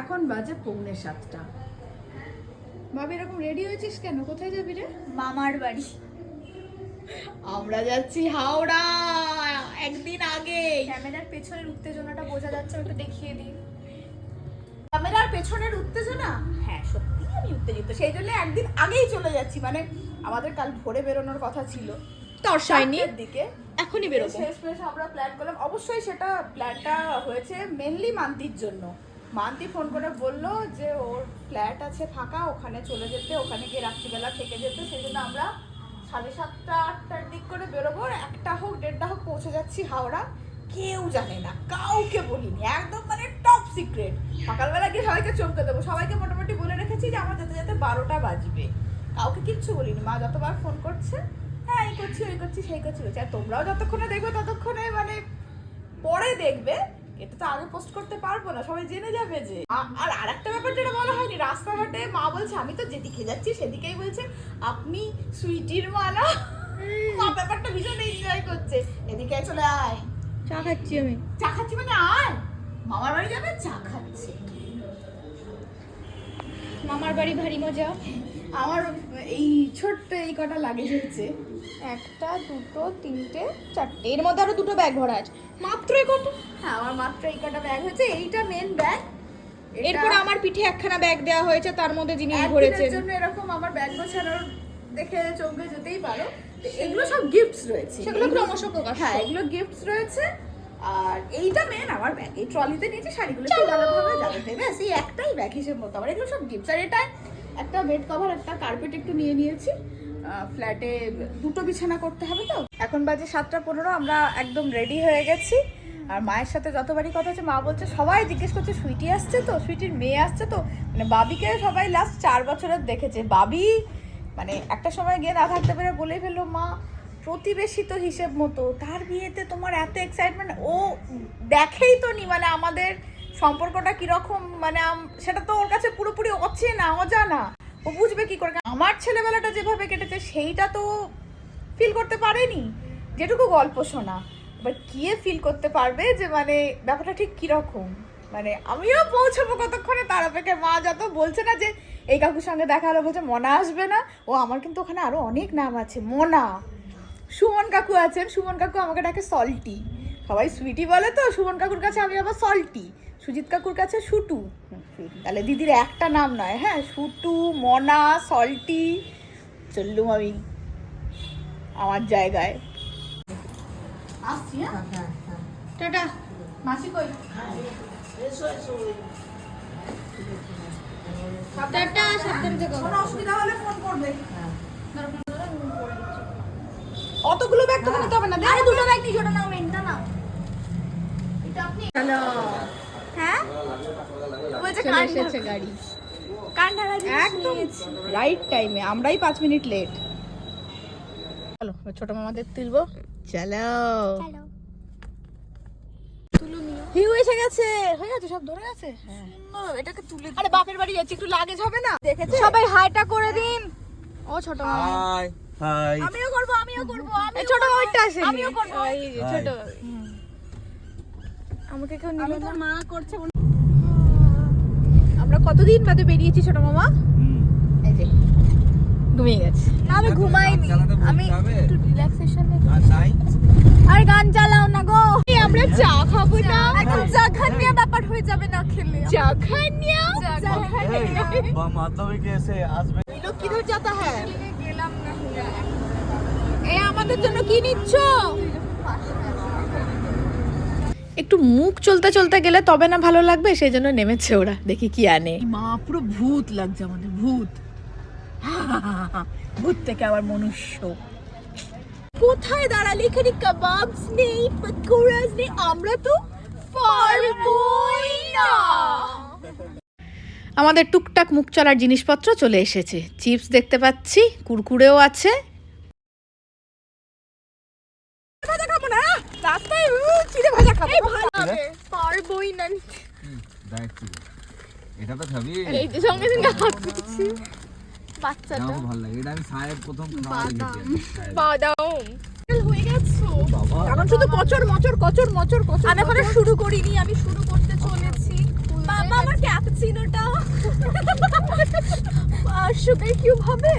এখন বাজে পৌনে সাতটা। ভাবি এরকম রেডি হয়েছিস কেন? কোথায় যাবি রে? মামার বাড়ি। আমরা যাচ্ছি হাওড়া একদিন আগে। ক্যামেরার পেছনের উত্তেজনাটা বোঝা যাচ্ছে একটু দেখিয়ে দিই। ক্যামেরার পেছনের উত্তেজনা? হ্যাঁ সত্যি আমি উত্তেজিত। সেই জন্য একদিন আগেই চলে যাচ্ছি। মানে আমাদের কাল ভোরে বেরোনোর কথা ছিল। তর্সায়নি চারটের দিকে। এখনই বেরোবো। শেষ আমরা প্ল্যান করলাম। অবশ্যই সেটা প্ল্যানটা হয়েছে মেনলি মান্তির জন্য। মান্তি ফোন করে বলল যে, ওর ফ্ল্যাট আছে ফাঁকা, ওখানে চলে যেতে, ওখানে গিয়ে রাত্রিবেলা থেকে যেতে। সেই জন্য আমরা সাড়ে সাতটা, আটটার দিক করে বেরোবো। একটা হোক, দেড়টা হোক, পৌঁছে যাচ্ছি হাওড়া। কেউ জানে না, কাউকে বলিনি, একদম মানে টপ সিক্রেট সকালবেলা গিয়ে সবাইকে চমকে দেবো। সবাইকে মোটামুটি বলে রেখেছি যে, আমার যেতে যেতে বারোটা বাজবে। কাউকে কিচ্ছু বলিনি। মা যতবার ফোন করছে হ্যাঁ এই করছি, ওই করছি, সেই করছি। আর তোমরাও যতক্ষণে দেখবে, ততক্ষণে মানে পরে দেখবে। এটা তো আগে পোস্ট করতে পারব না সবাই জেনে যাবে যে। আর আরেকটা ব্যাপার যেটা বলা হয়নি রাস্তাঘাটে মা বলছে আমি তো যেদিকে যাচ্ছি সেদিকেই বলছে আপনি সুইটির মা না মা ব্যাপারটা ভীষণ এনজয় করছে। এদিকে চলে আয়। চা খাচ্ছি আমি। চা খাচ্ছি মানে আয়? মামার বাড়ি যাবে? চা খাচ্ছে। মামার বাড়ি ভারী মজা। আমার এই ছোট্ট এই কটা লাগেজ হচ্ছে একটা দুটো তিনটে চারটে। এর মধ্যে আরও দুটো ব্যাগ ভরা আছে। মাত্র এই কটা? হ্যাঁ আমার মাত্র এই কটা ব্যাগ হচ্ছে এইটা মেন ব্যাগ এরপর আমার পিঠে একখানা ব্যাগ দেওয়া হয়েছে তার মধ্যে জিনিস ভরেছে জন্য এরকম আমার ব্যাগ গোছানোর দেখে চমকে যেতেই পারো। এগুলো সব গিফটস রয়েছে। সেগুলো ক্রমশ প্রকাশ হ্যাঁ এগুলো গিফটস রয়েছে। আর এইটা মেন আমার ব্যাগ এই ট্রলিতে নিয়েছি শাড়িগুলো ভালোভাবে যাবে ব্যাস এই একটাই ব্যাগ হিসেবে মতো আমার। এগুলো সব গিফটস আর এটা একটা বেড কভার একটা কার্পেট একটু নিয়ে নিয়েছি। ফ্ল্যাটে দুটো বিছানা করতে হবে তো। এখন বাজে সাতটা পনেরো, আমরা একদম রেডি হয়ে গেছি। আর মায়ের সাথে যতবারই কথা হচ্ছে, মা বলছে, সবাই জিজ্ঞেস করছে, সুইটি আসছে তো? সুইটির মেয়ে আসছে তো? মানে বাবিকে সবাই লাস্ট চার বছরের দেখেছে। বাবি মানে একটা সময় গিয়ে না থাকতে পেরে বলেই ফেলল, মা, প্রতিবেশী তো হিসেব মতো। তার বিয়েতে তোমার এত এক্সাইটমেন্ট ও দেখেই তো নি মানে আমাদের সম্পর্কটা কীরকম? মানে সেটা তো ওর কাছে পুরোপুরি অচেনা, অজানা। ও বুঝবে কি করে। আমার ছেলেবেলাটা যেভাবে কেটেছে, সেইটা তো ফিল করতে পারেনি। যেটুকু গল্প শোনা। এবার গিয়ে ফিল করতে পারবে যে মানে ব্যাপারটা ঠিক কীরকম। মানে আমিও পৌঁছবো কতক্ষণে, তার অপেক্ষায় মা যত বলছে না যে, এই কাকুর সঙ্গে দেখা হলো, বলছে, মনা আসবে না। ও আমার কিন্তু ওখানে আরও অনেক নাম আছে। মনা। সুমন কাকু আছেন। সুমন কাকু আমাকে ডাকে সল্টি। সবাই সুইটি বলে তো সুমন কাকুর কাছে আমি আবার সল্টি সুজিত কাকুর কাছে সুটু। তাহলে দিদির একটা নাম নয় হ্যাঁ সুটু মনা সল্টি চললুম আমি আমার জায়গায়। আসছি হ্যাঁ? টাটা। মাসি কই? টাটা সাবধানে থেকো। কোনো অসুবিধা হলে ফোন করবে। অতগুলো ব্যাগ তো নিতে হবে না আরে দুটো ব্যাগ নিয়ে নাও হ্যালো। হ্যাঁ? বলছে কান এসেছে গাড়ি। কান ঢাকা একদম রাইট টাইমে আমরাই পাঁচ মিনিট লেট চলো ছোট মামাদের তুলবো। চলো। হিউ এসে গেছে। হয়ে গেছে? সব ধরে গেছে? হ্যাঁ। এটাকে তুলে আরে বাপের বাড়ি যাচ্ছি একটু লাগেজ হবে না? দেখেছে? সবাই হাইটা করে দিন। ও ছোট মামা। হাই হাই আমিও করব আমিও করব আমি ছোট মামাটা আসেনি। আমিও করব। এই ছোট। আমাকে কেউ নিল না। মা করছে আমরা কতদিন বাদে বেরিয়েছি ছোট মামা? এই যে। ঘুমিয়ে গেছে। না আমি ঘুমাইনি। আমি একটু রিল্যাক্সেশনে আর আর গান চালাও না গো। আমরা চা খাব না। এখন জাঘানিয়া ব্যাপার হয়ে যাবে না খেলে। চা খানিয়া বা এসে আসবে। এই লোক কিধর যাতা হ্যাঁ গেলাম না এই আমাদের জন্য কি নিচ্ছ? একটু মুখ চলতে চলতে গেলে তবে না ভালো লাগবে সেই জন্য নেমেছে ওরা। দেখি কি আনে। মা পুরো ভূত লাগছে আমাদের ভূত। ভূত থেকে আবার মনুষ্য। কোথায় দাঁড়ালে? এখানে কাবাবস নেই পকোড়াস নেই আমরা তো পারবোই না। আমাদের টুকটাক মুখ চলার জিনিসপত্র চলে এসেছে। চিপস দেখতে পাচ্ছি কুরকুরেও আছে। রাস্তায় উ, চিড়ে ভাজা খাব। পারবোই না। দেখ এটা তো খাবি। এই যে সঙ্গে সঙ্গে হাত দিচ্ছি। বাচ্চাটা। আমার ভালো লাগে। এটা আমি সাহেব প্রথম খাওয়া বাদাম। হয়ে গেছো? বাবা। এখন শুধু কচর মচর কচর মচর কচর আমি এখনও শুরু করিনি আমি শুরু করতে চলেছি। বাবা। আমার ক্যাপুচিনোটা। সুগার কিউব হবে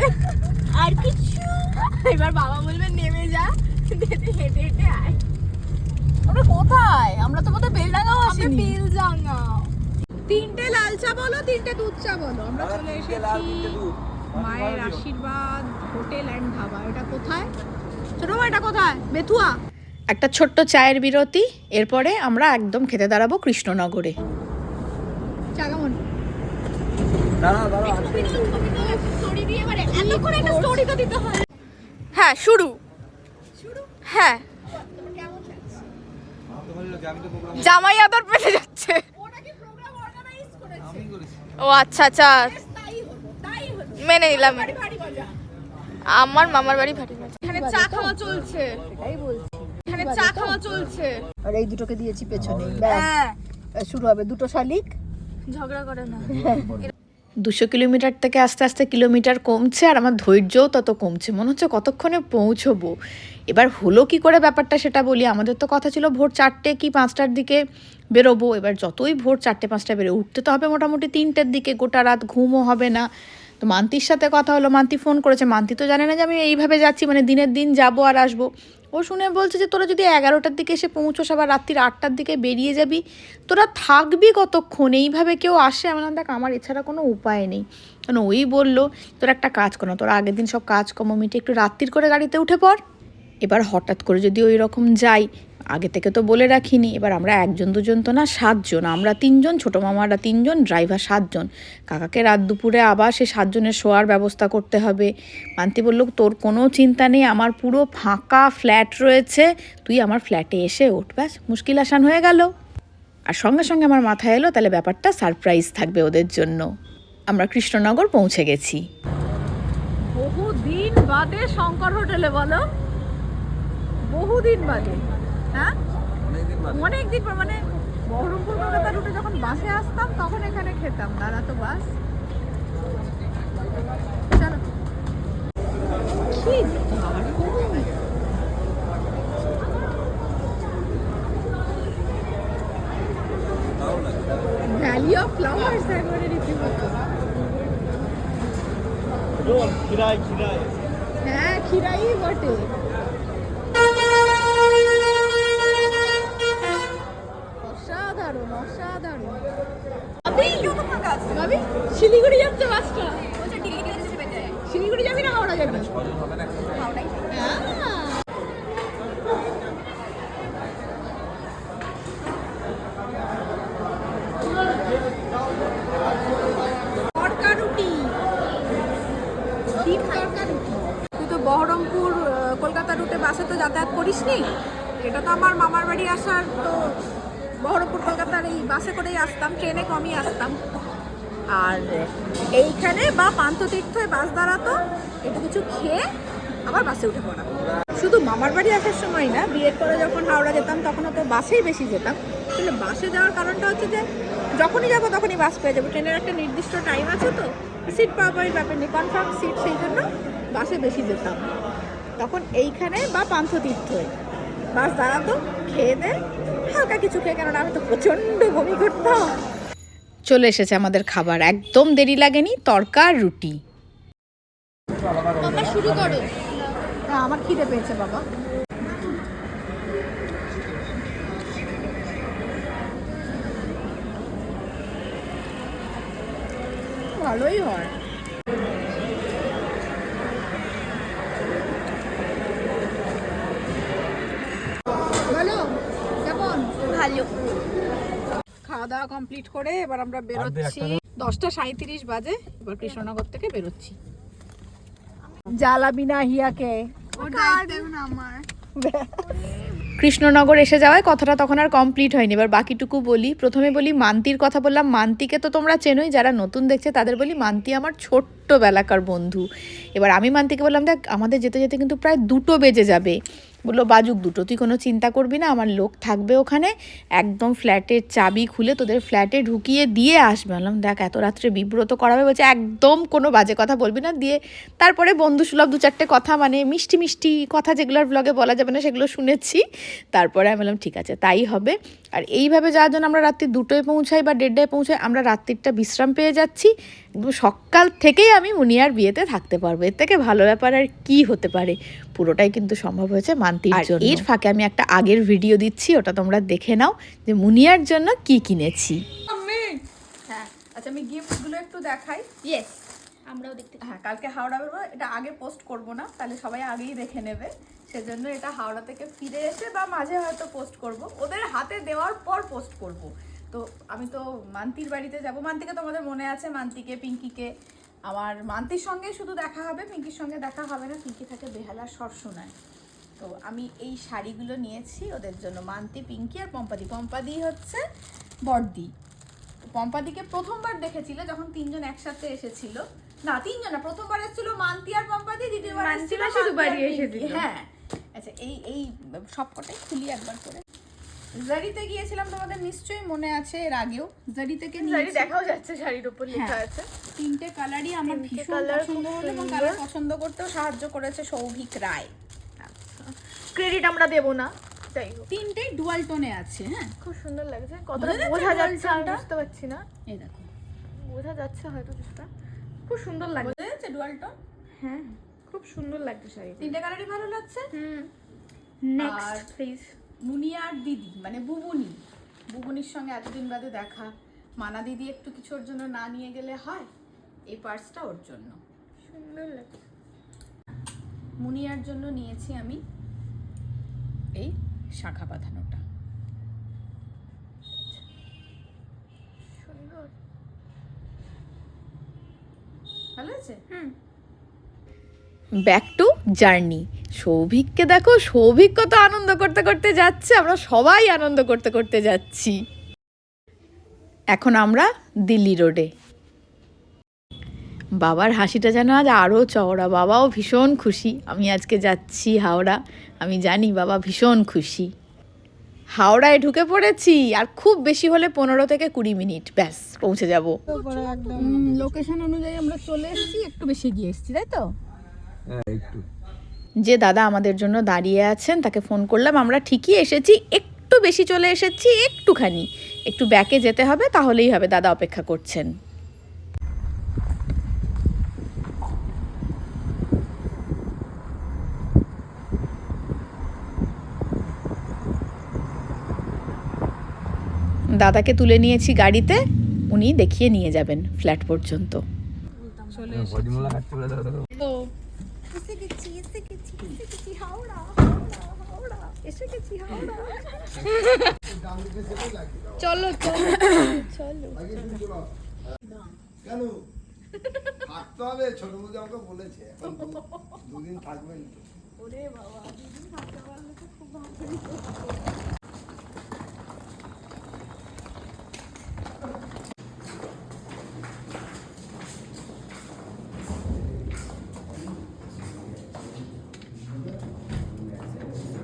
আর কিছু। এবার বাবা বলবে নেমে যা। হেঁটে হেঁটে হেঁটে আয়। আমরা কোথায়? আমরা তো বোধহয় বেলডাঙ্গাও আমরা আসিনি। বেলজাঙ্গা তিনটে লাল চা বলো তিনটে দুধ চা বলো। আমরা চলে এসেছি মায়ের আশীর্বাদ হোটেল অ্যান্ড ধাবা। এটা কোথায়? ছোট এটা কোথায়? বেথুয়া। একটা ছোট্ট চায়ের বিরতি এরপরে আমরা একদম খেতে দাঁড়াবো কৃষ্ণনগরে। চা কেমন হয়। হ্যাঁ শুরু? হ্যাঁ। জামাই আদর পেতে যাচ্ছে। ও আচ্ছা আচ্ছা। মেনে নিলাম। আমার মামার বাড়ি ভাটি। এখানে চা খাওয়া চলছে। এটাই বলছি। এখানে চা খাওয়া চলছে। আর এই দুটোকে দিয়েছি পেছনে। হ্যাঁ। শুরু হবে। দুটো শালিক। ঝগড়া করে না। দুশো কিলোমিটার থেকে আস্তে আস্তে কিলোমিটার কমছে আর আমার ধৈর্যও তত কমছে। মনে হচ্ছে কতক্ষণে পৌঁছবো। এবার হলো কি করে ব্যাপারটা সেটা বলি। আমাদের তো কথা ছিল ভোর চারটে কি পাঁচটার দিকে বেরোবো। এবার যতই ভোর চারটে পাঁচটা বেরো উঠতে তো হবে মোটামুটি তিনটের দিকে। গোটা রাত ঘুমও হবে না। তো মান্তির সাথে কথা হলো। মান্তি ফোন করেছে। মান্তি তো জানে না যে আমি এইভাবে যাচ্ছি মানে দিনের দিন যাব আর আসব। ও শুনে বলছে যে তোরা যদি এগারোটার দিকে এসে পৌঁছোস, আবার রাত্রির আটটার দিকে বেরিয়ে যাবি, তোরা থাকবি কতক্ষণ? এইভাবে কেউ আসে? আমি দেখ, আমার এছাড়া কোনো উপায় নেই। কারণ ওই বলল, তোরা একটা কাজ করো তোরা আগের দিন সব কাজকর্ম মিটে একটু রাত্রির করে গাড়িতে উঠে পড়। এবার হঠাৎ করে যদি ওই রকম যাই, আগে থেকে তো বলে রাখিনি, এবার আমরা একজন, দুজন তো না, সাতজন, আমরা তিনজন, ছোটো মামারা তিনজন, ড্রাইভার সাতজন। কাকাকে রাত দুপুরে আবার সে সাতজনের শোয়ার ব্যবস্থা করতে হবে। মান্তি বলল, তোর কোনো চিন্তা নেই, আমার পুরো ফাঁকা ফ্ল্যাট রয়েছে, তুই আমার ফ্ল্যাটে এসে উঠ ব্যাস, মুশকিল আসান হয়ে গেল। আর সঙ্গে সঙ্গে আমার মাথায় এলো, তাহলে ব্যাপারটা সারপ্রাইজ থাকবে ওদের জন্য। আমরা কৃষ্ণনগর পৌঁছে গেছি। বহু দিন বাদে শঙ্কর হোটেলে বলো। বহু দিন বাদে হ্যাঁ? অনেকদিন অনেক দিন পর মানে বহরমপুর কলকাতা রুটে যখন বাসে আসতাম তখন এখানে খেতাম। দাদা দাঁড়াতো বাস। চলো। ভ্যালি অফ ফ্লাওয়ার্স একবারে রীতিমতো। খিরাই খিরাই হ্যাঁ খিরাই বটে। আছে ভাবি? শিলিগুড়ি যাচ্ছে বাসটা শিলিগুড়ি যাবি না হাওড়া যাবি? না হ্যাঁ। বহরমপুর কলকাতা রুটে বাসে তো যাতায়াত করিসনি। এটা তো আমার মামার বাড়ি আসার তো বাসে করেই আসতাম, ট্রেনে কমই আসতাম। আর এইখানে বা পান্থতীর্থে বাস দাঁড়াতো, একটু কিছু খেয়ে আবার বাসে উঠে পড়া। শুধু মামার বাড়ি আসার সময় না, বিয়ের পরে যখন হাওড়া যেতাম, তখনও তো বাসেই বেশি যেতাম। আসলে বাসে যাওয়ার কারণটা হচ্ছে যে, যখনই যাব তখনই বাস পেয়ে যাব। ট্রেনের একটা নির্দিষ্ট টাইম আছে তো সিট পাওয়া পাওয়ার ব্যাপার নেই। কনফার্ম সিট সেই জন্য বাসে বেশি যেতাম। তখন এইখানে বা পান্থতীর্থে বাস দাঁড়াতো, খেয়ে দে হালকা কিছু খেয়ে কেননা আমি তো প্রচণ্ড বমি করতাম চলে এসেছে আমাদের খাবার। একদম দেরি লাগেনি তড়কা আর রুটি। মামা শুরু করো। আমার খিদে পেয়েছে বাবা। ভালোই হয় ভালো কেমন ভালো খাওয়া দাওয়া কমপ্লিট করে এবার আমরা বেরোচ্ছি। দশটা সাঁত্রিশ বাজে এবার কৃষ্ণনগর থেকে বেরোচ্ছি? জ্বালাবি না হিয়াকে আমার। কৃষ্ণনগর এসে যাওয়ায় কথাটা তখন আর কমপ্লিট হয়নি। এবার বাকিটুকু বলি। প্রথমে বলি মান্তির কথা বললাম। মান্তিকে তো তোমরা চেনোই যারা নতুন দেখছে তাদের বলি মান্তি আমার ছোট্টবেলাকার বন্ধু। এবার আমি মান্তিকে বললাম দেখ আমাদের যেতে যেতে কিন্তু প্রায় দুটো বেজে যাবে। বলল, বাজুক দুটো, তুই কোনো চিন্তা করবি না, আমার লোক থাকবে ওখানে, একদম ফ্ল্যাটের চাবি খুলে তোদের ফ্ল্যাটে ঢুকিয়ে দিয়ে আসবে। বললাম, দেখ, এত রাত্রে বিব্রত করাবে, বলছে, একদম কোনো বাজে কথা বলবি না, দিয়ে তারপরে বন্ধু সুলভ দু চারটে কথা মানে মিষ্টি মিষ্টি কথা যেগুলো আর ব্লগে বলা যাবে না, সেগুলো শুনেছি। তারপরে আমি বললাম, ঠিক আছে, তাই হবে। আর এইভাবে যাওয়ার জন্য আমরা রাত্রি দুটোয় পৌঁছাই বা দেড়টায় পৌঁছাই, আমরা রাত্রিটা বিশ্রাম পেয়ে যাচ্ছি। সকাল থেকেই আমি মুনিয়ার বিয়েতে থাকতে পারব। এর থেকে ভালো ব্যাপার আর কি হতে পারে? পুরোটাই কিন্তু সম্ভব হয়েছে মান্তির জন্য। এর ফাঁকে আমি একটা আগের ভিডিও দিচ্ছি ওটা তোমরা দেখে নাও যে মুনিয়ার জন্য কি কিনেছি। হ্যাঁ। আচ্ছা আমি গিফটগুলো একটু দেখাই। ইয়েস আমরাও দেখতে হ্যাঁ কালকে হাওড়া বেরোবো। এটা আগে পোস্ট করব না তাহলে সবাই আগেই দেখে নেবে। সেজন্য এটা হাওড়া থেকে ফিরে এসে বা মাঝে হয়তো পোস্ট করব। ওদের হাতে দেওয়ার পর পোস্ট করব। তো আমি তো মান্তির বাড়িতে যাব। মান্তিকে তোমাদের মনে আছে? মান্তিকে পিঙ্কিকে? আমার মান্তির সঙ্গে শুধু দেখা হবে পিঙ্কির সঙ্গে দেখা হবে না পিঙ্কি থাকে বেহালার সরসোনায়। তো আমি এই শাড়িগুলো নিয়েছি ওদের জন্য মান্তি পিঙ্কি আর পম্পাদি। পম্পাদি হচ্ছে বড়দি পম্পাদিকে প্রথমবার দেখেছিল যখন তিনজন একসাথে এসেছিল। না তিনজন না প্রথমবার এসেছিল মান্তি আর পম্পাদি দ্বিতীয়বার। এসেছিল। হ্যাঁ। আচ্ছা এই এই সবকটাই খুলি একবার করে। জারিতে গিয়েছিলাম তোমাদের নিশ্চয়ই মনে আছে এর আগেও। জারি থেকে শাড়ি দেখাও যাচ্ছে শাড়ির উপর লেখা হ্যাঁ। আছে। তিনটে কালারই আমার ভীষণ পছন্দ হলো এবং কালার পছন্দ করতেও সাহায্য করেছে সৌভিক রায়। ক্রেডিট আমরা দেবো না হোক। তিনটেই ডুয়াল টোনে আছে হ্যাঁ। খুব সুন্দর লাগছে। কতটা বোঝা যাচ্ছে আমি বুঝতে পারছি না। এই দেখো। বোঝা যাচ্ছে হয়তো কিছুটা। খুব সুন্দর লাগছে। বোঝা যাচ্ছে ডুয়াল টোন হ্যাঁ খুব সুন্দর লাগছে শাড়ি তিনটে কালারই ভালো লাগছে? হুম। নেক্সট প্লিজ মুনিয়ার দিদি মানে বুবুনি। বুবুনির সঙ্গে এতদিন বাদে দেখা। মানা দিদি একটু কিছুর জন্য না নিয়ে গেলে হয়? এই পার্সটা ওর জন্য। সুন্দর লাগছে। মুনিয়ার জন্য নিয়েছি আমি এই শাখা বাঁধানোটা। সুন্দর। ভালো আছে হুম। ব্যাক টু জার্নি সৌভিককে দেখো সৌভিক কত আনন্দ করতে করতে যাচ্ছে আমরা সবাই আনন্দ করতে করতে যাচ্ছি। এখন আমরা দিল্লি রোডে। বাবার হাসিটা যেন আজ আরও চওড়া বাবাও ভীষণ খুশি। আমি আজকে যাচ্ছি হাওড়া আমি জানি বাবা ভীষণ খুশি। হাওড়ায় ঢুকে পড়েছি আর খুব বেশি হলে পনেরো থেকে কুড়ি মিনিট ব্যাস পৌঁছে যাব। লোকেশন অনুযায়ী আমরা চলে এসেছি একটু বেশি গিয়ে এসেছি তাই তো? হ্যাঁ একটু। যে দাদা আমাদের জন্য দাঁড়িয়ে আছেন তাকে ফোন করলাম আমরা ঠিকই এসেছি একটু বেশি চলে এসেছি একটুখানি। একটু ব্যাকে যেতে হবে তাহলেই হবে দাদা অপেক্ষা করছেন। দাদাকে তুলে নিয়েছি গাড়িতে উনি দেখিয়ে নিয়ে যাবেন ফ্ল্যাট পর্যন্ত। তো এসে গেছি এসে গেছি এসে গেছি হাওড়া হাওড়া হাওড়া এসে গেছি হাওড়া। চলো চলো চলো। কেন? থাকতে হবে ছোট বৌদি আমাকে বলেছে। এখন দুদিন থাকবেন। ওরে বাবা দুদিন থাকতে পারলে তো খুব ভালো রাত্রির এখন একটা ছাব্বিশ ব্যাগগুলো রাখো, ব্যাগগুলো রাখো।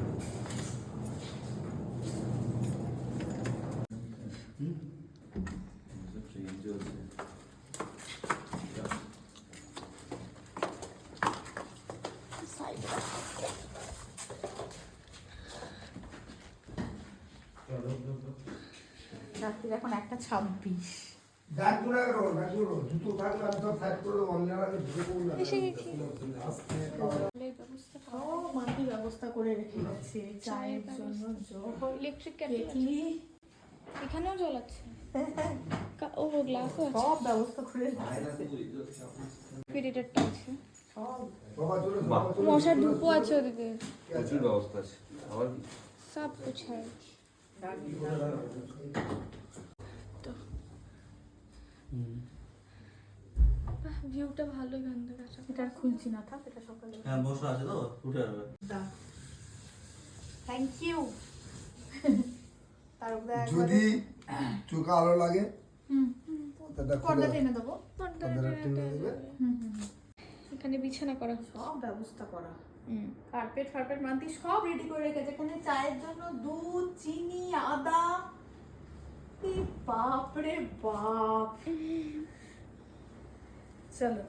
জুতো থাকলে আমি সব সাইড করে দেবো, অন্যেরা আগে ঢুকে পড়বে না। আসতে পারো। ও মাটি ব্যবস্থা করে রেখে গেছে চায়ের জন্য ইলেকট্রিক কেটলি। এখানেও জল আছে। ও গ্লাসও আছে। সব ব্যবস্থা করে স্পিরিটেডটা আছে। সব। বাবা চলো, বাবা চলো। মশার ধূপও আছে ওদিকে। প্রচুর ব্যবস্থা আছে। সব কুছ है তো ভিউটা ভালো এখান থেকে এটা আর খুলছি না থাক এটা সকালে। হ্যাঁ বসা আছে তো? উঠে যাবে থ্যাংক ইউ তার উপরে যদি চোখে আলো লাগে এখানে বিছানা করা। সব ব্যবস্থা করা। কার্পেট ফার্পেট মান্তি সব রেডি করে রেখেছে। এখানে চায়ের জন্য দুধ চিনি আদা। এ বাপ। চলো।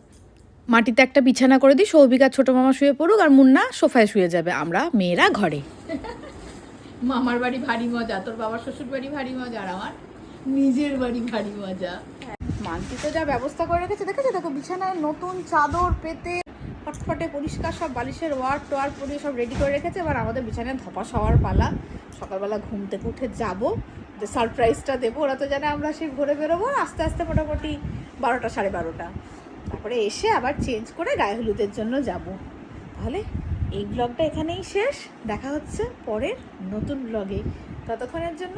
মাটিতে একটা বিছানা করে দিই সৌভিক আর ছোট মামা শুয়ে পড়ুক আর মুন্না সোফায় শুয়ে যাবে। আমরা মেয়েরা ঘরে। মামার বাড়ি ভারী মজা তোর বাবার শ্বশুর বাড়ি ভারী মজা আর আমার নিজের বাড়ি ভারী মজা। মান্তি তো যা ব্যবস্থা করে রেখেছে দেখেছ? দেখো বিছানায় নতুন চাদর পেতে ফটফটে পরিষ্কার সব বালিশের ওয়ার টোয়ার পরিয়ে সব রেডি করে রেখেছে। এবার আমাদের বিছানায় ধপাস হওয়ার পালা। সকালবেলা ঘুম থেকে উঠে যাব। যে সারপ্রাইজটা দেবো, ওরা তো জানে আমরা সেই ঘুরে বেরোবো। আস্তে আস্তে মোটামুটি বারোটা, সাড়ে বারোটা। তারপরে এসে আবার চেঞ্জ করে গায়ে হলুদের জন্য যাব। তাহলে এই ব্লগটা এখানেই শেষ। দেখা হচ্ছে পরের নতুন ব্লগে ততক্ষণের জন্য